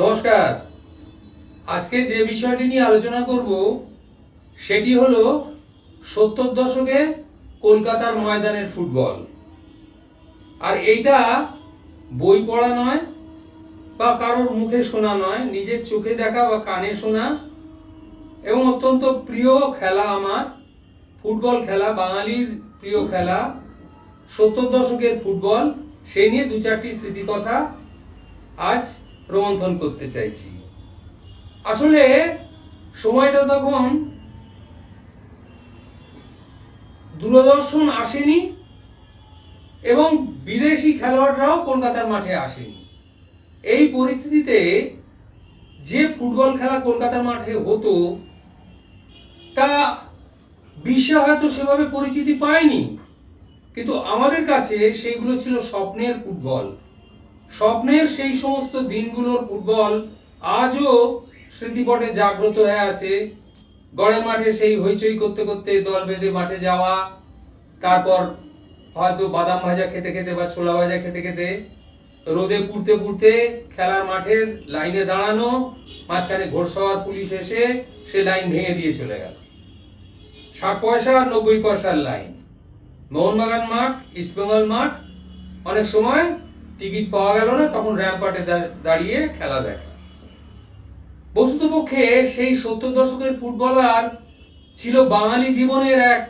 নমস্কার। আজকে যে বিষয়টি নিয়ে আলোচনা করব, সেটি হলো সত্তর দশকে কলকাতার ময়দানের ফুটবল। আর এইটা বই পড়া নয়, বা কারোর মুখে শোনা নয়, নিজের চোখে দেখা বা কানে শোনা, এবং অত্যন্ত প্রিয় খেলা আমার, ফুটবল খেলা, বাঙালির প্রিয় খেলা, সত্তর দশকের ফুটবল। সেই নিয়ে দু চারটি স্মৃতিকথা আজ রোমন্থন করতে চাইছি। আসলে সময়টা তখন দূরদর্শন আসেনি এবং বিদেশি খেলোয়াড়রাও কলকাতার মাঠে আসেনি। এই পরিস্থিতিতে যে ফুটবল খেলা কলকাতার মাঠে হতো, তা বিশ্বে হয়তো সেভাবে পরিচিতি পায়নি, কিন্তু আমাদের কাছে সেইগুলো ছিল স্বপ্নের ফুটবল। স্বপ্নের সেই সমস্ত দিনগুলোর ফুটবল আজও স্মৃতিপটে জাগ্রত হয়ে আছে। গড়ের মাঠে সেই হইচই করতে করতে দল বেঁধে মাঠে যাওয়া, তারপর হয়তো বাদাম ভাজা খেতে খেতে বা ছোলা ভাজা খেতে খেতে রোদে পুড়তে পুড়তে খেলার মাঠের লাইনে দাঁড়ানো, মাঝখানে ঘোড়সওয়ার পুলিশ এসে সে লাইন ভেঙে দিয়ে চলে গেল। ষাট পয়সা নব্বই পয়সার লাইন। মোহনবাগান মাঠ, ইস্টবেঙ্গল মাঠ, অনেক সময় টিকিট পাওয়া গেল না, তখন র্যাম্পার্টে দাঁড়িয়ে খেলা দেখা। বস্তুতপক্ষে সেই সত্তর দশকের ফুটবলার ছিল বাঙালি জীবনের এক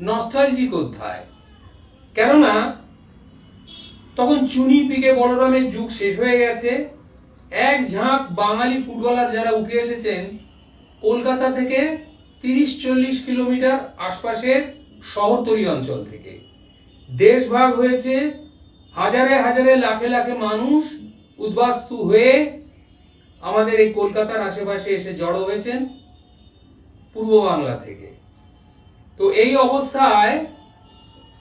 নস্টালজিক অধ্যায়। কেননা, তখন চুনি পিকে বলরামের যুগ শেষ হয়ে গেছে। এক ঝাঁক বাঙালি ফুটবলার যারা উঠে এসেছেন, কলকাতা থেকে তিরিশ চল্লিশ কিলোমিটার আশপাশের শহরতলি অঞ্চল থেকে। দেশ ভাগ হয়েছে হাজারে হাজারে লাখে লাখে মানুষ উদ্বাস্তু হয়ে আমাদের এই কলকাতার আশেপাশে এসে জড়ো হয়েছেন পূর্ব বাংলা থেকে। তো এই অবস্থায়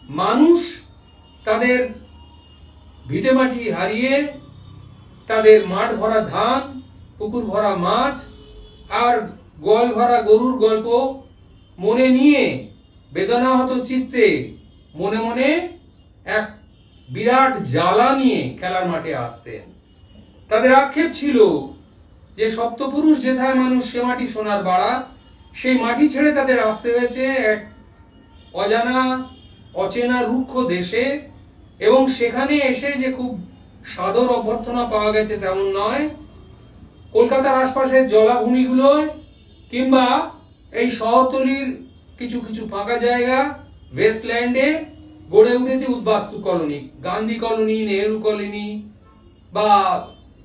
মানুষ তাদের ভিটেমাটি হারিয়ে তাদের মাঠ ভরা ধান, পুকুর ভরা মাছ আর গোয়াল ভরা গরুর গল্প মনে নিয়ে বেদনাহত চিত্তে মনে মনে এক বিরাট জ্বালা নিয়ে খেলার মাঠে আসতেন। তাদের আক্ষেপ ছিল যে সপ্তপুরুষ যেথায় মানুষ সে মাটি সোনার বাড়া, সেই মাটি ছেড়ে তাদের আসতে হয়েছে এক অজানা, অচেনা রুক্ষ দেশে এবং সেখানে এসে যে খুব সাদর অভ্যর্থনা পাওয়া গেছে তেমন নয়। কলকাতার আশপাশের জলাভূমিগুলোয় কিংবা এই শহরতলির কিছু কিছু ফাঁকা জায়গা ওয়েস্টল্যান্ডে গড়ে উঠেছে উদ্বাস্তু colony, Gandhi colony, Nehru colony বা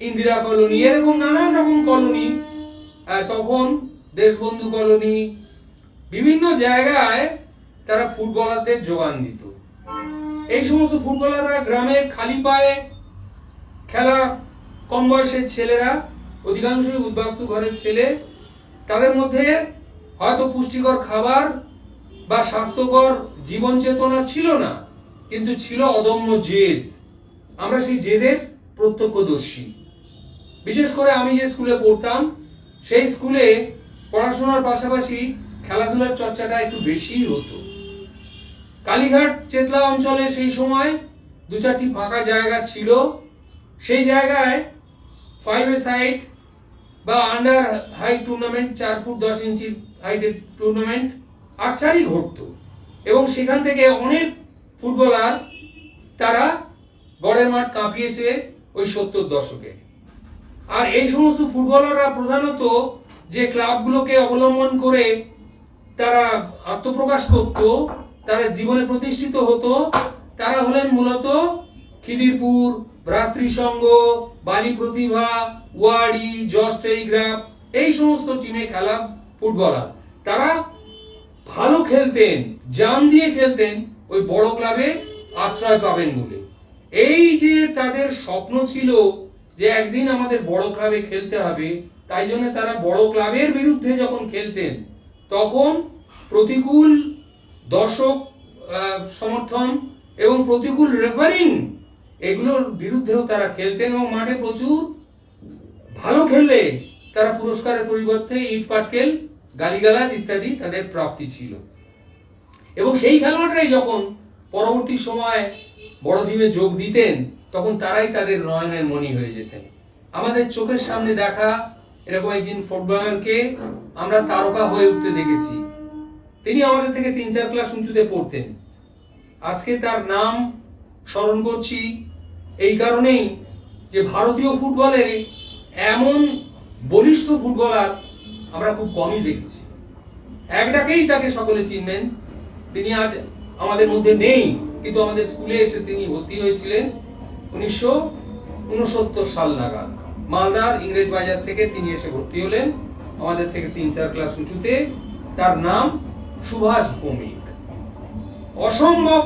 ইন্দিরা কলোনি, এরকম নানান রকম কলোনি। তখন দেশবন্ধু কলোনি, বিভিন্ন জায়গায় তারা ফুটবলারদের যোগান দিত। এই সমস্ত ফুটবলাররা গ্রামে খালি পায়ে খেলা, কম বয়সের ছেলেরা, অধিকাংশই উদ্বাস্তু ঘরের ছেলে, তাদের মধ্যে হয়তো পুষ্টিকর খাবার বা স্বাস্থ্যকর জীবন চেতনা ছিল না, কিন্তু ছিল অদম্য জেদ। আমরা সেই জেদের প্রত্যক্ষদর্শী। বিশেষ করে আমি যে স্কুলে পড়তাম, সেই স্কুলে পড়াশোনার পাশাপাশি খেলাধুলার চর্চাটা একটু বেশিই হতো। কালীঘাট চেতলা অঞ্চলে সেই সময় দু চারটি ফাঁকা জায়গা ছিল। সেই জায়গায় ফাইভ এ সাইড বা আন্ডার হাইট টুর্নামেন্ট চার ফুট দশ ইঞ্চি হাইটের টুর্নামেন্ট আর্চারি ঘটতো। এবং সেখান থেকে অনেক ফুটবলার তারা গড়ের মাঠ কাঁপিয়েছে ওই সত্তর দশকে। আর এই সমস্ত ফুটবলাররা প্রধানত যে ক্লাবগুলোকে অবলম্বন করে তারা আত্মপ্রকাশ করত, তারা জীবনে প্রতিষ্ঠিত হতো, তারা হলেন মূলত খিদিরপুর, ভ্রাতৃসংঘ, বালি প্রতিভা ওয়াড়ি জস টেলিগ্রাফ, এই সমস্ত টিমে খেলা ফুটবলার। তারা ভালো খেলতেন জান দিয়ে খেলতেন, ওই বড় ক্লাবে আশ্রয় পাবেন বলে। এই যে তাদের স্বপ্ন ছিল যে একদিন আমাদের বড় ক্লাবে খেলতে হবে, তাই জন্য তারা বড় ক্লাবের বিরুদ্ধে যখন খেলতেন, তখন প্রতিকূল দর্শক সমর্থন এবং প্রতিকূল রেফারিং এগুলোর বিরুদ্ধেও তারা খেলতেন এবং মাঠে প্রচুর ভালো খেললে তারা পুরস্কারের পরিবর্তে ইট পাটকেল গালিগালাজ ইত্যাদি তাদের প্রাপ্তি ছিল। এবং সেই খেলোয়াড়রাই যখন পরবর্তী সময় বড় টিমে যোগ দিতেন, তখন তারাই তাদের নয়নের মণি হয়ে যেতেন। আমাদের চোখের সামনে দেখা এরকম একজন ফুটবলারকে আমরা তারকা হয়ে উঠতে দেখেছি। তিনি আমাদের থেকে তিন চার ক্লাস উঁচুতে পড়তেন। আজকে তার নাম স্মরণ করছি এই কারণেই যে ভারতীয় ফুটবলে এমন বলিষ্ঠ ফুটবলার আমরা খুব কমই দেখেছি। এক ডাকেই তাকে সকলে চিনবেন। তিনি আজ আমাদের মধ্যে নেই, কিন্তু আমাদের স্কুলে এসে তিনি ভর্তি হয়েছিলেন উনিশশো উনসত্তর সাল নাগাদ। মালদার ইংরেজ বাজার থেকে তিনি এসে ভর্তি হলেন। আমাদের থেকে তিন চার ক্লাস উঁচুতে। তার নাম সুভাষ ভৌমিক। অসম্ভব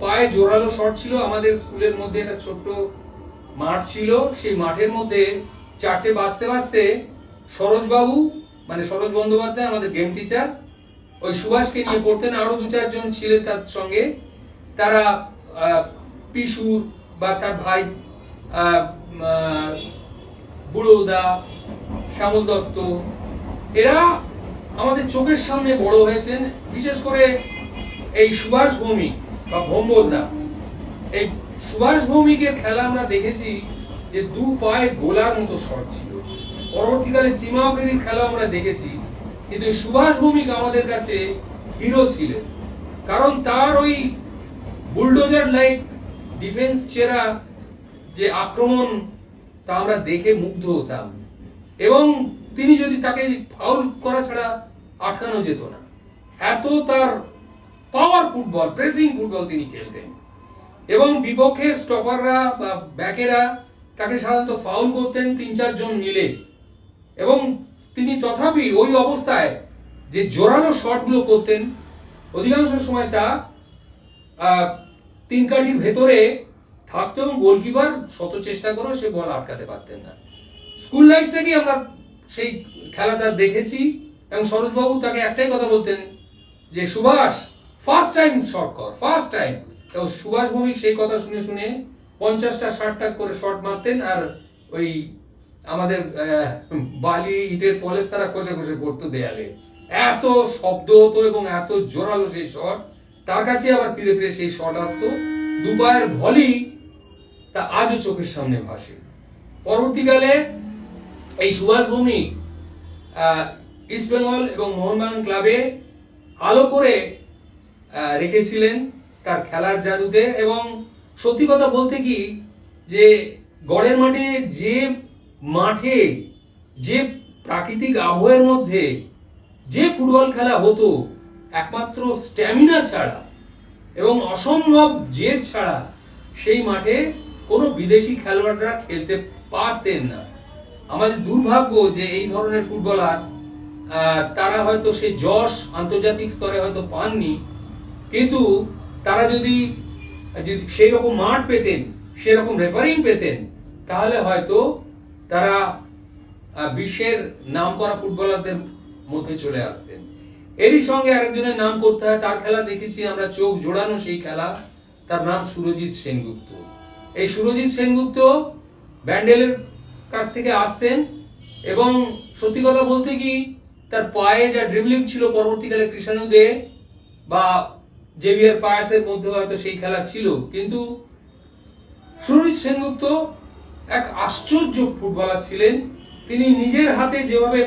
পায়ে জোরালো শট ছিল। আমাদের স্কুলের মধ্যে একটা ছোট্ট মাঠ ছিল। সেই মাঠের মধ্যে চারটে বাজতে বাজতে সরোজবাবু মানে সরোজ বন্দ্যোপাধ্যায়, আমাদের গেম টিচার ওই সুভাষকে নিয়ে পড়তেন। আরও দু চারজন ছিলেন তার সঙ্গে। তারা পিসুর বা তার ভাই বুড়োদা শ্যামল দত্ত, এরা আমাদের চোখের সামনে বড় হয়েছেন। বিশেষ করে এই সুভাষ ভৌমিক বা ভোম্বলদা এই সুভাষ ভৌমিকের খেলা আমরা দেখেছি যে দু পায়ে গোলার মতো শট ছিল। পরবর্তীকালে চিমাওকেরির খেলা আমরা দেখেছি। কিন্তু সুভাষ ভৌমিক আমাদের কাছে হিরো ছিলেন। কারণ তার ওই বুলডোজার লাইক ডিফেন্স চেরা যে আক্রমণ তা আমরা দেখে মুগ্ধ হতাম। এবং তিনি যদি তাকে ফাউল করা ছাড়া আটকানো যেত না। এত তার পাওয়ার ফুটবল প্রেসিং ফুটবল তিনি খেলতেন। এবং বিপক্ষের স্টপাররা বা ব্যাকেরা তাকে সাধারণত ফাউল করতেন তিন চারজন মিলে। এবং তিনি তথাপি ওই অবস্থায় যে জোরালো শটগুলো করতেন, অধিকাংশ সময় তা তিন কাঠির ভেতরে থাকতো এবং গোলকিপার শত চেষ্টা করেও সে বল আটকাতে পারতেন না। স্কুল লাইফ থেকেই আমরা সেই খেলাটা দেখেছি এবং সরোজবাবু তাকে একটাই কথা বলতেন যে, সুভাষ ফার্স্ট টাইম শট কর ফার্স্ট টাইম এবং সুভাষ ভৌমিক সেই কথা শুনে শুনে পঞ্চাশটা, ষাটটা করে শট মারতেন আর ওই আমাদের বালি ইটের পলেস তারা কষে কষে করতো দেয়ালে। এত শব্দ হতো এবং এত জোরালো সেই শট। তার কাছে আবার ফিরে ফিরে সেই শট আসতো। দুবাইয়ের ভলি তা আজও চোখের সামনে ভাসে। পরবর্তীকালে এই সুভাষ ভৌমিক আহ, ইস্ট বেঙ্গল এবং মোহনবাগান ক্লাবে আলো করে রেখেছিলেন তার খেলার জাদুতে। এবং সত্যি কথা বলতে কি যে গড়ের মাঠে যে মাঠে যে প্রাকৃতিক আবহের মধ্যে যে ফুটবল খেলা হতো, একমাত্র স্ট্যামিনা ছাড়া এবং অসম্ভব জেদ ছাড়া সেই মাঠে কোনো বিদেশি খেলোয়াড়রা খেলতে পারতেন না। আমাদের দুর্ভাগ্য যে এই ধরনের ফুটবলার তারা হয়তো সে যশ আন্তর্জাতিক স্তরে হয়তো পাননি, কিন্তু তারা যদি সেই রকম মাঠ পেতেন সেরকম রেফারিং পেতেন, তাহলে হয়তো তারা বিশ্বের নাম করা ফুটবলারদের মধ্যে চলে আসতেন এরই সঙ্গে আরেকজনের নাম করতে হয়, তার খেলা দেখেছি আমরা, চোখ জোড়ানো সেই খেলা। তার নাম সুরজিৎ সেনগুপ্ত। এই সুরজিৎ সেনগুপ্ত ব্যান্ডেলের কাছ থেকে আসতেন এবং সত্যি কথা বলতে কি, তার পায়ে যা ড্রিবলিং ছিল পরবর্তীকালে কৃষাণু দে বা জেভিয়ার পায়াসের মধ্যে হয়তো সেই খেলা ছিল। কিন্তু সুরজিৎ সেনগুপ্ত এক আশ্চর্য ফুটবলার ছিলেন। তিনি নিজের হাতে যেভাবে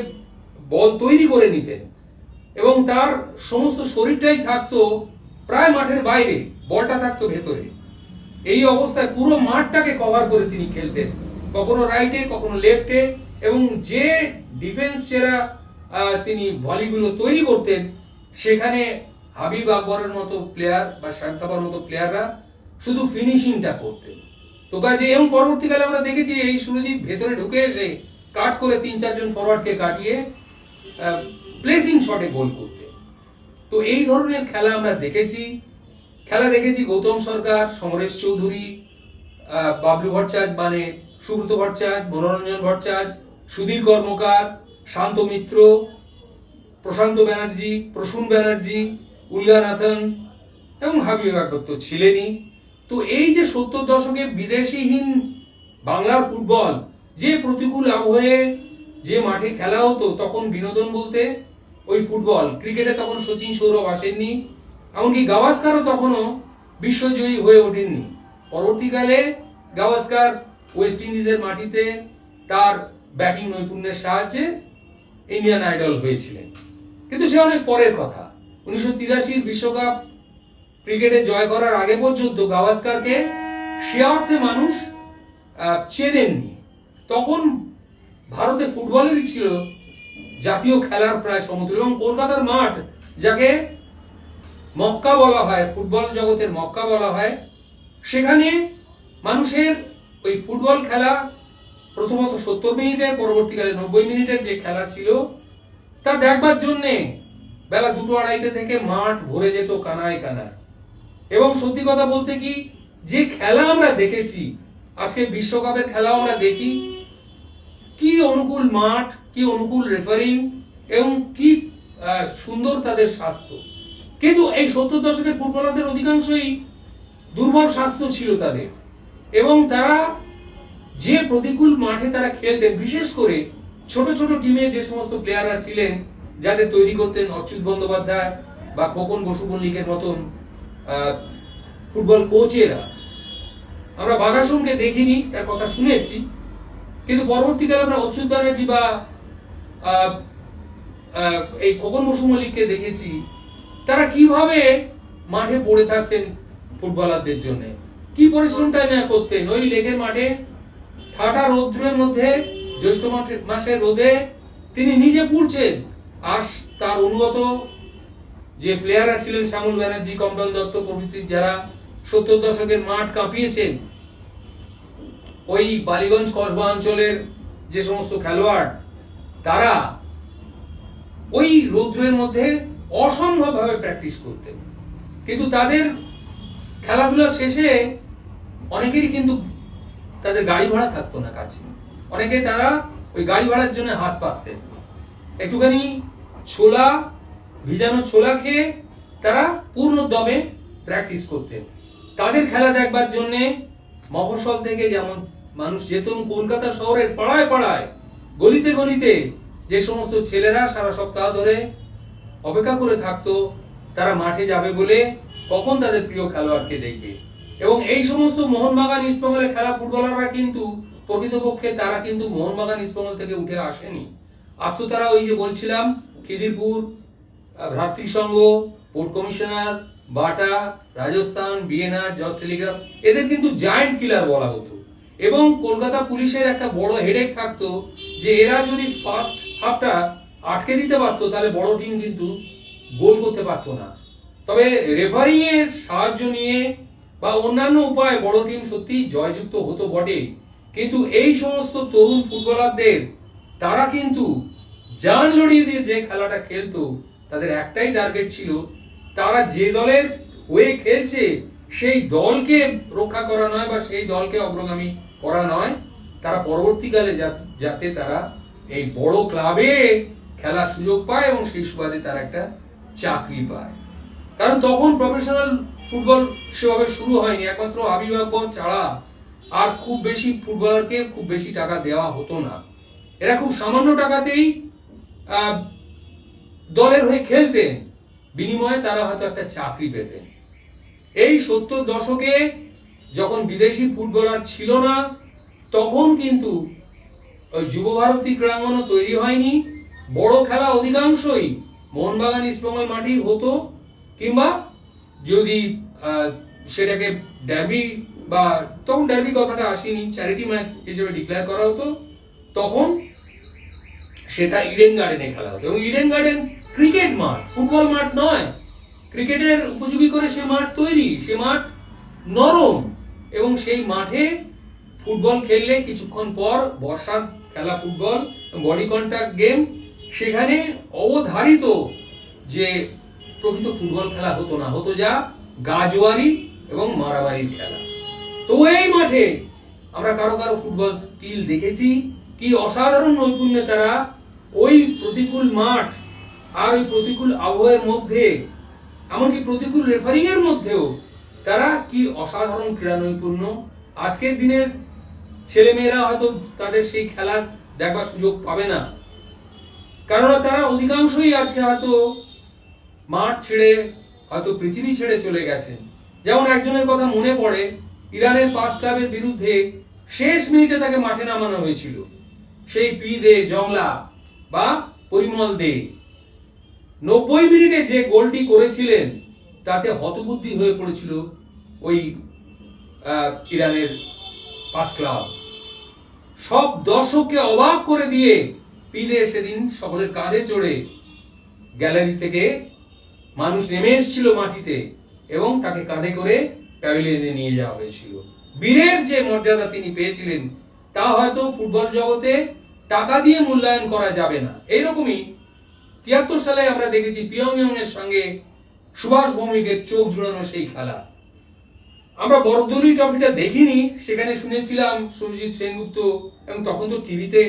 বল তৈরি করে নিতেন এবং তার সমস্ত শরীরটাই থাকতো প্রায় মাঠের বাইরে, বলটা থাকতো ভেতরে। এই অবস্থায় পুরো মাঠটাকে কভার করে তিনি খেলতেন, কখনো রাইটে কখনো লেফটে এবং যে ডিফেন্স সেরা তিনি ভলিগুলো তৈরি করতেন, সেখানে হাবিব আকবরের মতো প্লেয়ার বা শান্তাবার মতো প্লেয়াররা শুধু ফিনিশিংটা করতেন। তো কাজে এবং পরবর্তীকালে আমরা দেখেছি এই সুরজিৎ ভেতরে ঢুকে এসে কাট করে তিন চারজন ফরওয়ার্ডকে কাটিয়ে প্লেসিং শটে গোল করতে। তো এই ধরনের খেলা আমরা দেখেছি। খেলা দেখেছি গৌতম সরকার, সমরেশ চৌধুরী বাবলু ভট্টাচার্য মানে সুব্রত ভট্টাচার্য, মনোরঞ্জন ভট্টাচার্য, সুধীর কর্মকার, শান্ত মিত্র, প্রশান্ত ব্যানার্জি, প্রসূন ব্যানার্জি উল্গানাথন এবং হাবিব আকবর তো ছিলেনই। তো এই যে সত্তর দশকে বিদেশিহীন বাংলার ফুটবল, যে প্রতিকূল আবহে যে মাঠে খেলা হতো, তখন বিনোদন বলতে ওই ফুটবল, ক্রিকেটে তখন সচিন সৌরভ আসেননি, এমনকি গাওয়াস্কারও তখনও বিশ্বজয়ী হয়ে ওঠেননি। পরবর্তীকালে গাওয়াস্কার ওয়েস্ট ইন্ডিজের মাটিতে তার ব্যাটিং নৈপুণ্যের সাহায্যে ইন্ডিয়ান আইডল হয়েছিলেন। কিন্তু সে অনেক পরের কথা। উনিশশো তিরাশির বিশ্বকাপ ক্রিকেটে জয় করার আগে পর্যন্ত গাভাস্কারকে সে অর্থে মানুষ চেনেননি। তখন ভারতে ফুটবলেরই ছিল জাতীয় খেলার প্রায় সমতুল্য এবং কলকাতার মাঠ যাকে মক্কা বলা হয়, ফুটবল জগতের মক্কা বলা হয়, সেখানে মানুষের ওই ফুটবল খেলা প্রথমত সত্তর মিনিটে, পরবর্তীকালে নব্বই মিনিটের যে খেলা ছিল, তা দেখবার জন্যে বেলা দুটো আড়াইটে থেকে মাঠ ভরে যেত কানায় কানায়। এবং সত্যি কথা বলতে কি, যে খেলা আমরা দেখেছি, আজকে বিশ্বকাপের খেলা আমরা দেখি, কি অনুকূল মাঠ, কি অনুকূল রেফারিং এবং কি সুন্দর তাদের স্বাস্থ্য। কিন্তু এই সত্তর দশকের ফুটবলারদের অধিকাংশই দুর্বল স্বাস্থ্য ছিল তাদের। এবং তারা যে প্রতিকূল মাঠে তারা খেলতেন, বিশেষ করে ছোট ছোট টিমে যে সমস্ত প্লেয়াররা ছিলেন, যাদের তৈরি করতেন অচ্যুত বন্দ্যোপাধ্যায় বা খোকন বসু মল্লিকের মতন ফুটবল কোচেরা। আমরা বাঘাসনকে দেখিনি, তার কথা শুনেছি। কিন্তু পরবর্তীকালে আমরা অচ্যুত ব্যানার্জি বা এই খোকন বসু মল্লিককে দেখেছি। তারা কীভাবে মাঠে পড়ে থাকতেন ফুটবলারদের জন্য? কি পরিশ্রমটা না করতেন? ওই লেগের মাঠে ঠাটা রৌদ্রের মধ্যে, জ্যৈষ্ঠ মাসের রোদে তিনি নিজে পুড়ছেন। আর তার অনুগত যে প্লেয়াররা ছিলেন শ্যামল ব্যানার্জি কমল দত্ত প্রভৃতি যারা সত্তর দশকের মাঠ কাঁপিয়েছেন, ওই বালিগঞ্জ কসবা অঞ্চলের যে সমস্ত খেলোয়াড়, তারা ওই রৌদ্রের মধ্যে অসম্ভবভাবে প্র্যাকটিস করতেন। কিন্তু তাদের খেলাধুলা শেষে অনেকেরই কিন্তু তাদের গাড়ি ভাড়া থাকতো না কাছে। অনেকে তারা ওই গাড়ি ভাড়ার জন্য হাত পাততেন। একটুখানি ছোলা ভিজানো ছোলা খেয়ে তারা পূর্ণ দমে প্র্যাকটিস করতেন। তাদের খেলা দেখবার জন্য মফস্বল থেকে যেমন মানুষ যেতেন কলকাতা শহরের পাড়ায় পাড়ায়, গলিতে গলিতে যে সমস্ত ছেলেরা সারা সপ্তাহ ধরে অপেক্ষা করে থাকতো, তারা মাঠে যাবে বলে কখন তাদের প্রিয় খেলোয়াড়কে দেখবে। এবং এই সমস্ত মোহনবাগান ইস্টবেঙ্গলের খেলা ফুটবলাররা কিন্তু প্রকৃতপক্ষে তারা কিন্তু মোহনবাগান ইস্টবেঙ্গল থেকে উঠে আসেনি। আসতো তারা ওই যে বলছিলাম, Khidirpur Bhratri Sangha port commissioner, Bata, Rajasthan, BNR, জজ টেলিগ্রাফ এদের কিন্তু জায়েন্ট কিলার বলা হতো। এবং কলকাতা পুলিশের একটা বড় হেডেক থাকতো যে এরা যদি ফার্স্ট হাফটা আটকে দিতে পারতো, তাহলে বড় টিম কিন্তু গোল করতে পারতো না। তবে রেফারিং এর সাহায্য নিয়ে বা অন্যান্য উপায়ে বড় টিম সত্যি জয়যুক্ত হতো বটে। কিন্তু এই সমস্ত তরুণ ফুটবলারদের, তারা কিন্তু জান লড়িয়ে দিয়ে যে খেলাটা খেলতো তাদের একটাই টার্গেট ছিল তারা যে দলের হয়ে খেলছে, সেই দলকে রক্ষা করা নয় বা সেই দলকে অগ্রগামী করা নয়। তারা পরবর্তীকালে যাতে তারা এই বড় ক্লাবে খেলার সুযোগ পায় এবং সেই সুবাদে তারা একটা চাকরি পায়। কারণ তখন প্রফেশনাল ফুটবল সেভাবে শুরু হয়নি। একমাত্র আবির্ভাব ছাড়া আর খুব বেশি ফুটবলারকে খুব বেশি টাকা দেওয়া হতো না। এরা খুব সামান্য টাকাতেই দলের হয়ে খেলতেন। বিনিময়ে তারা হয়তো একটা চাকরি পেতেন। এই সত্তর দশকে যখন বিদেশি ফুটবলার ছিল না, তখন কিন্তু যুব ভারতী ক্রীড়াঙ্গনও তৈরি হয়নি। বড় খেলা অধিকাংশই মোহনবাগান ইস্টবেঙ্গল মাঠেই হতো, কিংবা যদি সেটাকে ড্যাবি বা, তখন ড্যাবি কথাটা আসেনি চ্যারিটি ম্যাচ হিসেবে ডিক্লেয়ার করা হতো, তখন সেটা ইডেন গার্ডেনে খেলা হতো। এবং ইডেন গার্ডেন ক্রিকেট মাঠ ফুটবল মাঠ নয়। ক্রিকেটের উপযোগী করে সে মাঠ তৈরি, সে মাঠ নরম। এবং সেই মাঠে ফুটবল খেললে কিছুক্ষণ পর বর্ষার খেলা ফুটবল বডি কন্ট্যাক্ট গেম সেখানে অবধারিত যে প্রকৃত ফুটবল খেলা হতো না, হতো যা গাজোয়ারি এবং মারামারির খেলা। তো এই মাঠে আমরা কারও কারও ফুটবল স্কিল দেখেছি। কি অসাধারণ নৈপুণ্যে তারা ওই প্রতিকূল মাঠ আর ওই প্রতিকূল আবহাওয়ার মধ্যে, এমনকি প্রতিকূল রেফারিং এর মধ্যেও তারা কি অসাধারণ ক্রীড়া নৈপুণ্য আজকের দিনের ছেলেমেয়েরা হয়তো তাদের সেই খেলা দেখবার সুযোগ পাবে না। কারণ তারা অধিকাংশই আজকে হয়তো মাঠ ছেড়ে, হয়তো পৃথিবী ছেড়ে চলে গেছেন যেমন একজনের কথা মনে পড়ে, ইরানের পাঁচ ক্লাবের বিরুদ্ধে শেষ মিনিটে তাকে মাঠে নামানো হয়েছিল। সেই পি দে জংলা বা পরিমল দে। নব্বই মিনিটে যে গোলটি করেছিলেন, তাতে হতবুদ্ধি হয়ে পড়েছিল ওই ইরানের পাস ক্লাব। সব দর্শককে অবাক করে দিয়ে পিদে সেদিন সকলের কাঁধে চড়ে গ্যালারি থেকে মানুষ নেমে এসেছিল মাটিতে এবং তাকে কাঁধে করে প্যাভিলিয়নে নিয়ে যাওয়া হয়েছিল। বীরের যে মর্যাদা তিনি পেয়েছিলেন, তা হয়তো ফুটবল জগতে টাকা দিয়ে মূল্যায়ন করা যাবে না। এইরকমই তিয়াত্তর সালে আমরা দেখেছি পিয়ংইয়ং এর সঙ্গে সুভাষ ভৌমিকের চোখ জুড়ানো সেই খেলা। আমরা বরদলি ট্রফিটা দেখিনি, সেখানে শুনেছিলাম সুরজিৎ সেনগুপ্ত এবং তখন তো টিভিতে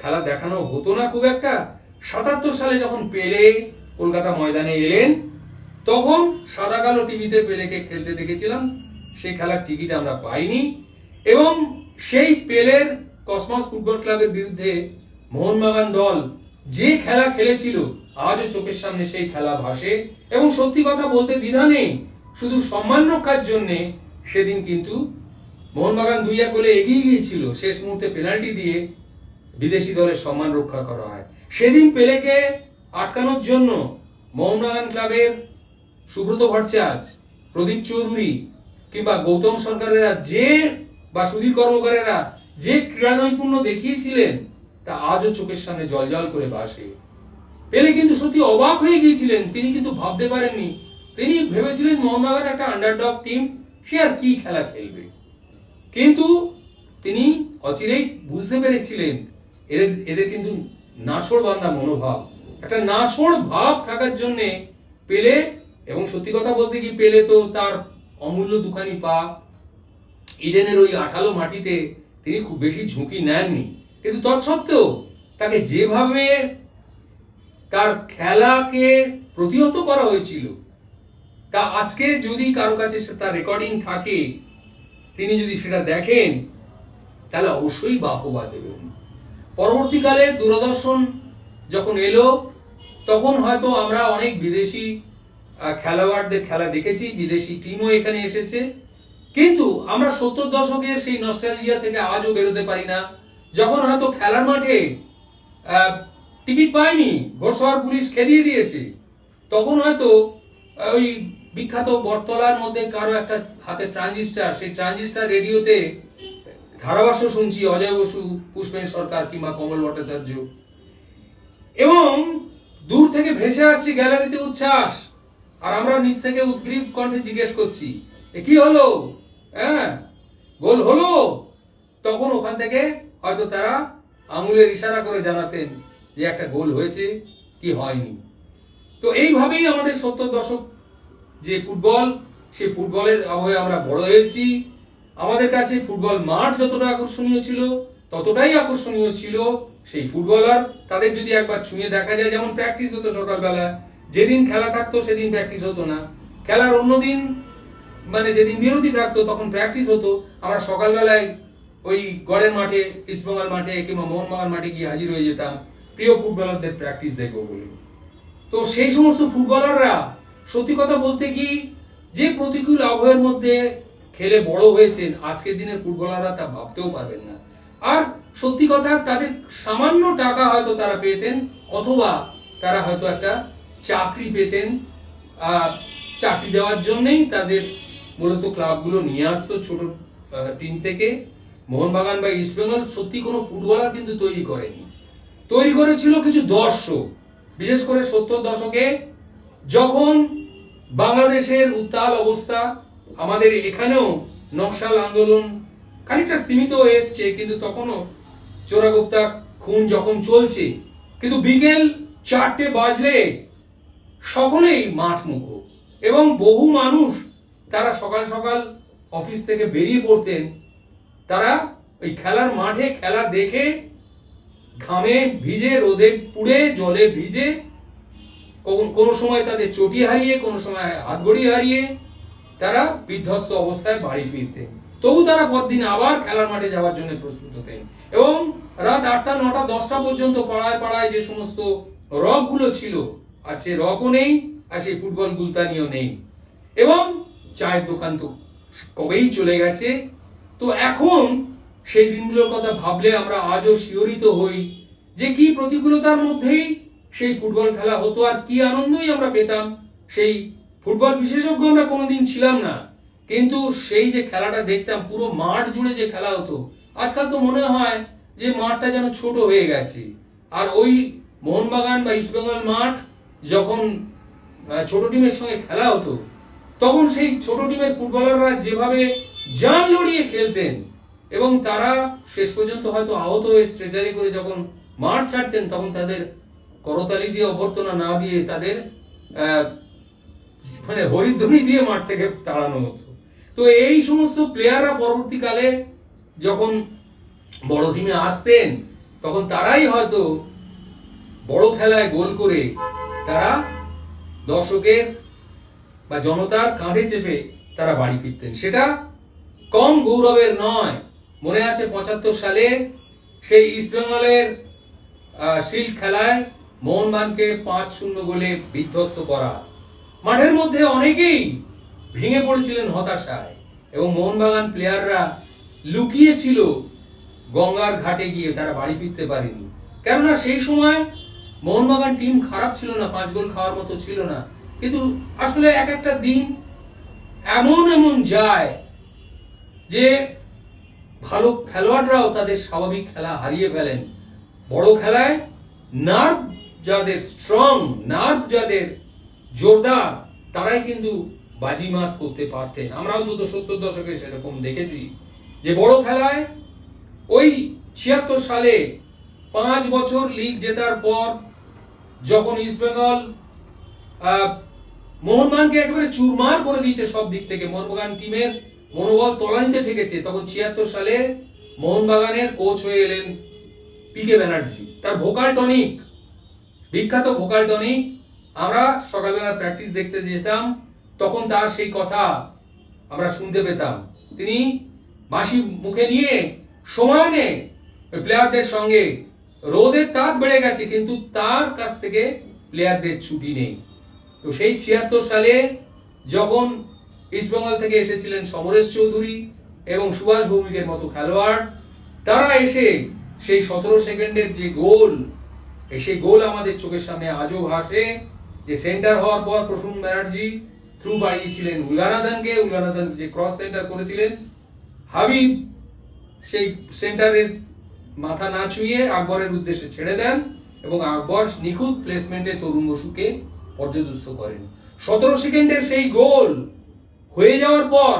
খেলা দেখানো হতো না খুব একটা। সাতাত্তর সালে যখন পেলে, কলকাতা ময়দানে এলেন, তখন সাদা কালো টিভিতে পেলেকে খেলতে দেখেছিলাম। সেই খেলার টিকিট আমরা পাইনি এবং সেই পেলের কসমস ফুটবল ক্লাবের বিরুদ্ধে মোহনবাগান দল যে খেলা খেলেছিল, আজও চোখের সামনে সেই খেলা ভাসে এবং সত্যি কথা বলতে দ্বিধা নেই। শুধু সম্মান রক্ষার জন্য সেদিন কিন্তু মোহনবাগান দুই এক গোলে এগিয়ে গিয়েছিল। শেষ মুহূর্তে পেনাল্টি দিয়ে বিদেশি দলের সম্মান রক্ষা করা হয়। সেদিন পেলেকে আটকানোর জন্য মোহনবাগান ক্লাবের সুব্রত ভট্টাচার্য, প্রদীপ চৌধুরী কিংবা গৌতম সরকারেরা যে বা সুধীর কর্মকারেরা যে ক্রীড়া নৈপুণ্য দেখিয়েছিলেন, তা আজও চোখের সামনে জলজল করে বাসে পেলে কিন্তু সত্যি অবাক হয়ে গিয়েছিলেন, তিনি কিন্তু ভাবতে পারেননি। তিনি ভেবেছিলেন মোহনবাগান একটা আন্ডারডগ টিম সে আর কি খেলা খেলবে। কিন্তু তিনি অচিরেই বুঝতে পেরেছিলেন, এদের এদের কিন্তু নাছোড় বান্ধা মনোভাব। একটা নাছোড় ভাব থাকার জন্য পেলে, এবং সত্যি কথা বলতে কি, পেলে তো তার অমূল্য দুখানি পা, ইডেনের ওই আঠালো মাটিতে তিনি খুব বেশি ঝুঁকি নেননি। কিন্তু তৎসত্ত্বেও তাকে যেভাবে তার খেলাকে প্রতিহত করা হয়েছিল, তা আজকে যদি কারও কাছে তার রেকর্ডিং থাকে, তিনি যদি সেটা দেখেন, তাহলে অবশ্যই বাহবা দেবেন। পরবর্তীকালে দূরদর্শন যখন এলো, তখন হয়তো আমরা অনেক বিদেশি খেলোয়াড়দের খেলা দেখেছি, বিদেশি টিমও এখানে এসেছে। কিন্তু আমরা সত্তর দশকের সেই নস্টালজিয়া থেকে আজও বেরোতে পারি না। যখন হয়তো খেলার মাঠে টিকিট পায়নি ঘোড়সওয়ার পুলিশ খেদিয়ে দিয়েছে, তখন হয়তো ওই বিখ্যাত বটতলার মধ্যে কারও একটা হাতে ট্রানজিস্টার সেই ট্রানজিস্টার রেডিওতে ধারাভাষ্য শুনছি, অজয় বসু, পুষ্পেন সরকার কিংবা কমল ভট্টাচার্য। এবং দূর থেকে ভেসে আসছি, গ্যালারিতে উচ্ছ্বাস। আর আমরা নিচ থেকে উদ্গ্রীব কণ্ঠে জিজ্ঞেস করছি কি হলো? হ্যাঁ? গোল হলো। তখন ওখান থেকে হয়তো তারা আঙুলের ইশারা করে জানাতেন যে একটা গোল হয়েছে কি হয়নি। তো এইভাবেই আমাদের সত্তর দশক যে ফুটবল সে ফুটবলের আবহে আমরা বড় হয়েছি। আমাদের কাছে ফুটবল মাঠ যতটা আকর্ষণীয় ছিল, ততটাই আকর্ষণীয় ছিল সেই ফুটবলার। তাদের যদি একবার ছুঁয়ে দেখা যায়, যেমন প্র্যাকটিস হতো সকালবেলা, যেদিন খেলা থাকতো সেদিন প্র্যাকটিস হতো না। খেলার অন্য দিন মানে যেদিন বিরতি থাকতো, তখন প্র্যাকটিস হতো। আমরা সকালবেলায় ওই গড়ের মাঠে ইস্টবেঙ্গল মাঠে কিংবা মোহনবাগান মাঠে গিয়ে হাজির হয়ে যেতাম। প্রিয় ফুটবলারদের প্র্যাকটিস দেখব বলে। তো সেই সমস্ত ফুটবলাররা, সত্যি কথা বলতে কি, যে প্রতিকূল আবহাওয়ার মধ্যে খেলে বড় হয়েছেন, আজকের দিনের ফুটবলাররা তা ভাবতেও পারবেন না। আর সত্যি কথা, তাদের সামান্য টাকা হয়তো তারা পেতেন, অথবা তারা হয়তো একটা চাকরি পেতেন। চাকরি দেওয়ার জন্যেই তাদের মূলত ক্লাবগুলো নিয়ে আসতো ছোট টিম থেকে। মোহনবাগান বা ইস্টবেঙ্গল সত্যি কোনো ফুটবলার কিন্তু তৈরি করেনি। তৈরি করেছিল কিছু দর্শক, বিশেষ করে সত্তর দশকে। যখন বাংলাদেশের উত্তাল অবস্থা, আমাদের এখানেও নকশাল আন্দোলন খানিকটা স্তীমিত হয়ে এসছে, কিন্তু তখনও চোরাগুপ্তা খুন যখন চলছে, কিন্তু বিকেল চারটে বাজলে সকলেই মাঠ মুখো এবং বহু মানুষ তারা সকাল সকাল অফিস থেকে বেরিয়ে পড়তেন। তারা ওই খেলার মাঠে খেলা দেখে ঘামে ভিজে, রোদে পুড়ে, জলে ভিজে কোন- সময় তাদের চটি হারিয়ে, কোনো সময় হাতগড়ি হারিয়ে তারা বিধ্বস্ত অবস্থায় বাড়ি ফিরতেন। তবু তারা পরদিন আবার খেলার মাঠে যাওয়ার জন্য প্রস্তুত হতেন এবং রাত আটটা, নটা, দশটা পর্যন্ত পাড়ায় পাড়ায় যে সমস্ত রকগুলো ছিল, আর সে রকও নেই, আর সেই ফুটবল গুলতানিও নেই। এবং চায়ের দোকান তো কবেই চলে গেছে। তো এখন সেই দিনগুলোর কথা ভাবলে আমরা আজও শিহরিত হই যে কি প্রতিকূলতার মধ্যেই সেই ফুটবল খেলা হতো আর কি আনন্দই আমরা পেতাম। সেই ফুটবল বিশেষজ্ঞ আমরা কোনোদিন ছিলাম না। কিন্তু সেই যে খেলাটা দেখতাম, পুরো মাঠ জুড়ে যে খেলা হতো, আজকাল তো মনে হয় যে মাঠটা যেন ছোট হয়ে গেছে। আর ওই মোহনবাগান বা ইস্টবেঙ্গল মাঠ যখন ছোট টিমের সঙ্গে খেলা হতো তখন সেই ছোট টিমের ফুটবলাররা যেভাবে জান লড়িয়ে খেলতেন এবং তারা শেষ পর্যন্ত হয়তো আহত হয়ে স্ট্রেচারে করে যখন মাঠ ছাড়তেন, তখন তাদের করতালি দিয়ে, অভ্যর্থনা না দিয়ে তাদের মানে হরিধ্বনি দিয়ে মাঠ থেকে তাড়ানো হতো। তো এই সমস্ত প্লেয়াররা পরবর্তীকালে যখন বড় টিমে আসতেন, তখন তারাই হয়তো বড় খেলায় গোল করে তারা দর্শকের বা জনতার কাঁধে চেপে তারা বাড়ি ফিরতেন। সেটা কম গৌরবের নয়। মনে আছে পঁচাত্তর সালে সেই ইস্টবেঙ্গলের শিল্ড খেলায় মোহনবাগানকে পাঁচ শূন্য গোলে বিধ্বস্ত করা। মাঠের মধ্যে অনেকেই ভেঙে পড়েছিলেন হতাশায় এবং মোহনবাগান প্লেয়াররা লুকিয়ে ছিল গঙ্গার ঘাটে গিয়ে তারা বাড়ি ফিরতে পারেনি। কেননা সেই সময় মোহনবাগান টিম খারাপ ছিল না, পাঁচ গোল খাওয়ার মতো ছিল না। কিন্তু আসলে এক একটা দিন এমন এমন যায় যে ভালো খেলোয়াড়রাও তাদের স্বাভাবিক খেলা হারিয়ে ফেলেন। বড় খেলায় নার্ভ যাদের স্ট্রং নার্ভ যাদের জোরদার, তারাই কিন্তু বাজিমাত করতে পারতেন। আমরাও তো সত্তর দশকে সেরকম দেখেছি যে বড় খেলায় ওই ছিয়াত্তর সালে পাঁচ বছর লিগ জেতার পর যখন ইস্টবেঙ্গল মোহনবাগানকে একেবারে চুরমার করে দিয়েছে সব দিক থেকে। মোহনবাগান টিমের মনোবল তলানিতে ঠেকেছে। তখন ছিয়াত্তর সালে মোহনবাগানের কোচ হয়ে এলেন পিকে ব্যানার্জি তার ভোকাল টনিক বিখ্যাত ভোকাল টনিক আমরা সকালবেলা প্র্যাকটিস দেখতে যেতাম, তখন তার সেই কথা আমরা শুনতে পেতাম। তিনি বাঁশি মুখে নিয়ে সমানে প্লেয়ারদের সঙ্গে রোদের তাপ বেড়ে গেছে, কিন্তু তার কাছ থেকে প্লেয়ারদের ছুটি নেই। তো সেই ছিয়াত্তর সালে যখন ইস্টবেঙ্গল থেকে এসেছিলেন সমরেশ চৌধুরী এবং সুভাষ ভৌমিকের মতো খেলোয়াড়, তারা এসে সেই সতেরো সেকেন্ডের যে গোল সেই গোল আমাদের চোখের সামনে আজও ভাসে, যে সেন্টার হওয়ার পর প্রসূন ব্যানার্জি থ্রু বাড়িয়েছিলেন উলানাদানকে উলানাদান যে ক্রস সেন্টার করেছিলেন। হাবিব সেই সেন্টারের মাথা না ছুঁয়ে আকবরের উদ্দেশ্যে ছেড়ে দেন এবং আকবর নিখুঁত প্লেসমেন্টে তরুণ বসুকে পর্যদুস্ত করেন। সতেরো সেকেন্ডের সেই গোল হয়ে যাওয়ার পর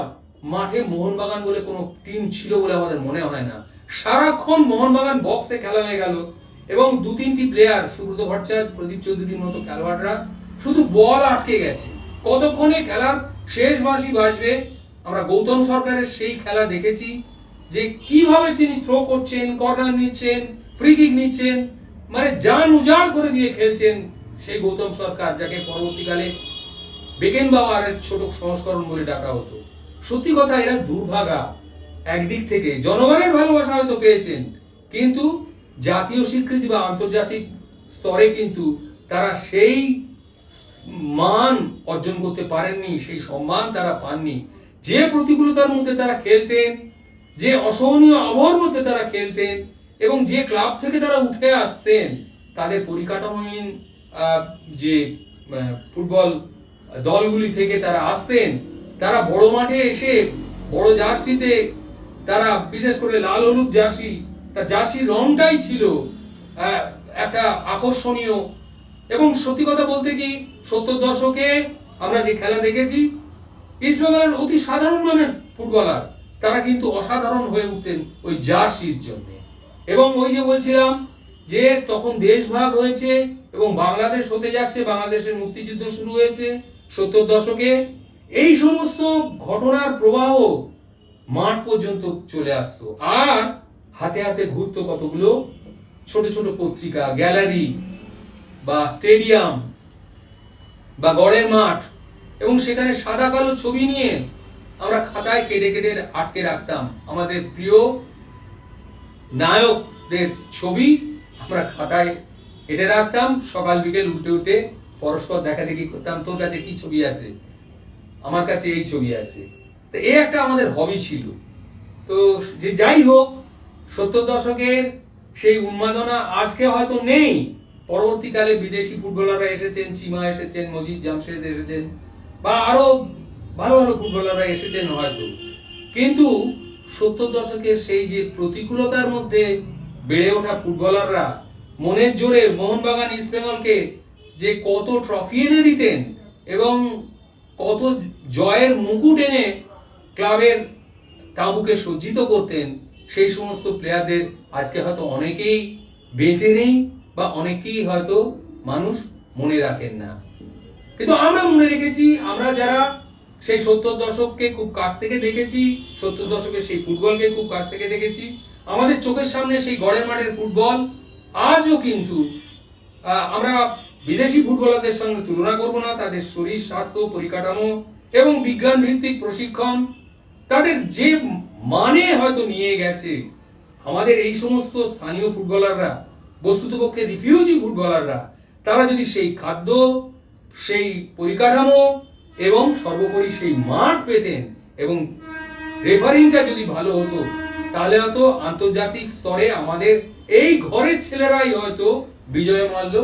মাঠে মোহনবাগান বলে কোনো টিম ছিল বলে আমাদের মনে হয় না। সারাক্ষণ মোহনবাগান বক্সে খেলা হয়ে গেল এবং দু তিনটি প্লেয়ার সুব্রত ভট্টাচার্য, প্রদীপ চৌধুরীর মতো খেলোয়াড়রা শুধু বল আটকে গেছে। কতক্ষণে খেলার শেষ বাঁশি বাজবে, আমরা গৌতম সরকারের সেই খেলা দেখেছি যে কীভাবে তিনি থ্রো করছেন কর্নার নিচ্ছেন ফ্রি কিক নিচ্ছেন মানে জান উজাড় করে দিয়ে খেলছেন সেই গৌতম সরকার, যাকে পরবর্তীকালে বেকেন বাওয়ারের ছোট সংস্করণ বলে ডাকা হতো। সত্যি কথা, এরা দুর্ভাগা। একদিক থেকে জনগণের ভালোবাসা হয়তো পেয়েছেন, কিন্তু জাতীয় স্বীকৃতি বা আন্তর্জাতিক স্তরে কিন্তু তারা সেই মান অর্জন করতে পারেননি, সেই সম্মান তারা পাননি। যে প্রতিকূলতার মধ্যে তারা খেলতেন, যে অসহনীয় আবহাওয়ার মধ্যে তারা খেলতেন, এবং যে ক্লাব থেকে তারা উঠে আসতেন, তাদের পরিকাঠামোহীন যে ফুটবল দলগুলি থেকে তারা আসতেন, তারা বড় মাঠে এসে বড় জার্সিতে তারা, বিশেষ করে লাল হলুদ জার্সি তার জার্সির রংটাই ছিল একটা আকর্ষণীয় এবং সত্যি কথা বলতে কি, সত্তর দশকে আমরা যে খেলা দেখেছি ইস্টবেঙ্গলের অতি সাধারণ মানের ফুটবলার, তারা কিন্তু অসাধারণ হয়ে উঠতেন ওই জার্সির জন্য। এবং ওই যে বলছিলাম যে, তখন দেশ ভাগ হয়েছে এবং বাংলাদেশ হতে যাচ্ছে, বাংলাদেশের মুক্তিযুদ্ধ শুরু হয়েছে সত্তর দশকে। এই সমস্ত ঘটনার প্রবাহ মাঠ পর্যন্ত চলে আসতো। আর হাতে হাতে ঘুরতো কতগুলো? ছোট ছোট পত্রিকা, গ্যালারি বা স্টেডিয়াম বা গড়ের মাঠ। এবং সেখানে সাদা কালো ছবি নিয়ে আমরা খাতায় কেটে কেটে আটকে রাখতাম। আমাদের প্রিয় নায়কদের ছবি আমরা খাতায় কেটে রাখতাম, সকাল বিকেল উঠে উঠে পরস্পর দেখা দেখি করতাম, তোর কাছে কি ছবি আছে? আমার কাছে এই ছবি আছে। তো এই একটা আমাদের হবি ছিল। তো যে যাই হোক, সত্তর দশকের সেই উন্মাদনা আজকে হয়তো নেই। পরবর্তীকালে বিদেশি ফুটবলাররা এসেছেন চিমা এসেছেন, মজিদ জামশেদ এসেছেন, বা আরও ভালো ভালো ফুটবলাররা এসেছেন হয়তো। কিন্তু সত্তর দশকের সেই যে প্রতিকূলতার মধ্যে বেড়ে ওঠা ফুটবলাররা মনের জোরে মোহনবাগান ইস্ট বেঙ্গলকে যে কত ট্রফি এনে দিতেন এবং কত জয়ের মুকুট এনে ক্লাবের তাঁবুকে সজ্জিত করতেন, সেই সমস্ত প্লেয়ারদের আজকে হয়তো অনেকেই বেঁচে নেই বা অনেকেই হয়তো মানুষ মনে রাখেন না। কিন্তু আমরা মনে রেখেছি, আমরা যারা সেই সত্তর দশককে খুব কাছ থেকে দেখেছি, সত্তর দশকের সেই ফুটবলকে খুব কাছ থেকে দেখেছি, আমাদের চোখের সামনে সেই গড়ের মাঠের ফুটবল আজও কিন্তু আমরা বিদেশি ফুটবলারদের সঙ্গে তুলনা করব না, তাদের শরীর, স্বাস্থ্য, পরিকাঠামো এবং বিজ্ঞান ভিত্তিক প্রশিক্ষণ, তাদের যে মানে হয়তো নিয়ে গেছে, আমাদের এই সমস্ত স্থানীয় ফুটবলাররা, বস্তুতপক্ষে রিফিউজি ফুটবলাররা, তারা যদি সেই খাদ্য, সেই পরিকাঠামো এবং সর্বোপরি সেই মাঠ পেতেন এবং রেফারিংটা যদি ভালো হতো তাহলে হয়তো আন্তর্জাতিক স্তরে আমাদের এই ঘরের ছেলেরাই হয়তো বিজয় মাল্য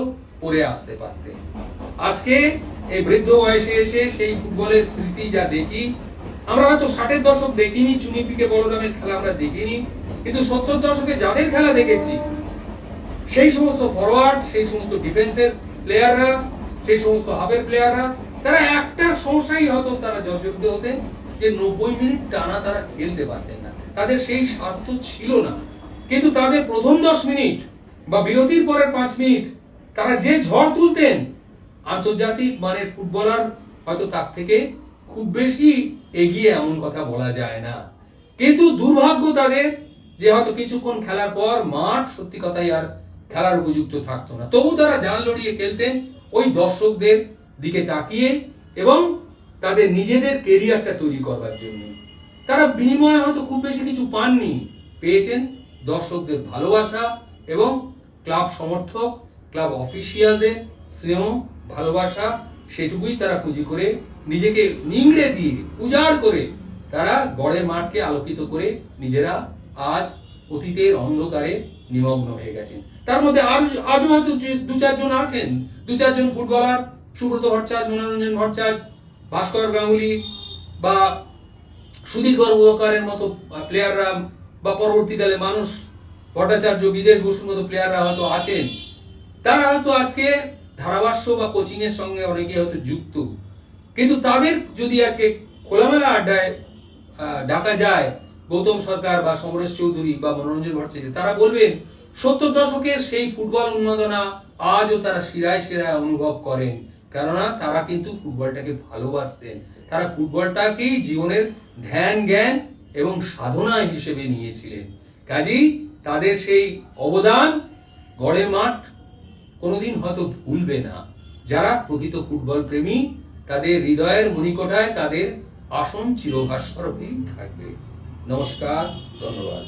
পরে আসতে পারতেন আজকে এই বৃদ্ধ বয়সে এসে সেই ফুটবলের স্মৃতি যা দেখি, আমরা হয়তো ষাটের দশক দেখিনি, চুনি পিকে বলরামের খেলা আমরা দেখিনি, কিন্তু সত্তর দশকে যাদের খেলা দেখেছি, সেই সমস্ত ফরওয়ার্ড সেই সমস্ত ডিফেন্সের প্লেয়াররা সেই সমস্ত হাফের প্লেয়াররা তারা একটা সমস্যাই হয়তো তারা জর্জরিত হতেন যে নব্বই মিনিট টানা তারা খেলতে পারতেন না। তাদের সেই স্বাস্থ্য ছিল না। কিন্তু তাদের প্রথম দশ মিনিট বা বিরতির পরের পাঁচ মিনিট তারা যে ঝড় তুলতেন, আন্তর্জাতিক মানের ফুটবলার হয়তো তার থেকে খুব বেশি এগিয়ে এমন কথা বলা যায় না। কিন্তু দুর্ভাগ্য তাদের যে হয়তো কিছুক্ষণ খেলার পর মাঠ সত্যি কথাই আর খেলার উপযুক্ত থাকতো না। তবু তারা জান লড়িয়ে খেলতেন ওই দর্শকদের দিকে তাকিয়ে এবং তাদের নিজেদের কেরিয়ারটা তৈরি করবার জন্য। তারা বিনিময়ে হয়তো খুব বেশি কিছু পাননি। পেয়েছেন দর্শকদের ভালোবাসা এবং ক্লাব সমর্থক, ক্লাব অফিসিয়ালদের স্নেহ, ভালোবাসা, সেটুকুই তারা পুঁজি করে নিজেকে নিংড়ে দিয়ে উজাড় করে তারা গড়ের মাঠকে আলোকিত করে নিজেরা আজ অতীতের অন্ধকারে নিমগ্ন হয়ে গেছেন। তার মধ্যে আজ আজও হয়তো দু চারজন আছেন। দু চারজন ফুটবলার, সুব্রত ভট্টাচার্য, মনোরঞ্জন ভট্টাচার্য, ভাস্কর গাঙ্গুলি বা সুধীর গর্ভকারের মতো প্লেয়াররা বা পরবর্তীকালে মানুষ, ভট্টাচার্য, বিদেশ বসুর মতো প্লেয়াররা হয়তো আছেন। তারা হয়তো আজকে ধারাভাষ্য বা কোচিং এর সঙ্গে অনেকে হয়তো যুক্ত। কিন্তু তাদের যদি আজকে খোলামেলা আড্ডায় ডাকা যায় গৌতম সরকার বা সমরেশ চৌধুরী বা মনোরঞ্জন ভট্টাচার্য, তারা বলবেন, সত্তর দশকের সেই ফুটবল উন্মাদনা আজও তারা শিরায় শিরায় অনুভব করেন। কেননা তারা কিন্তু ফুটবলটাকে ভালোবাসতেন। তারা ফুটবলটাকেই জীবনের ধ্যান, জ্ঞান এবং সাধনা হিসেবে নিয়েছিলেন। কাজেই তাদের সেই অবদান গড়ের মাঠ কোনোদিন হয়তো ভুলবে না। যারা প্রকৃত ফুটবল প্রেমী তাদের হৃদয়ের মণিকোঠায় তাদের আসন চিরভাস্কর হয়েই থাকবে। নমস্কার, ধন্যবাদ।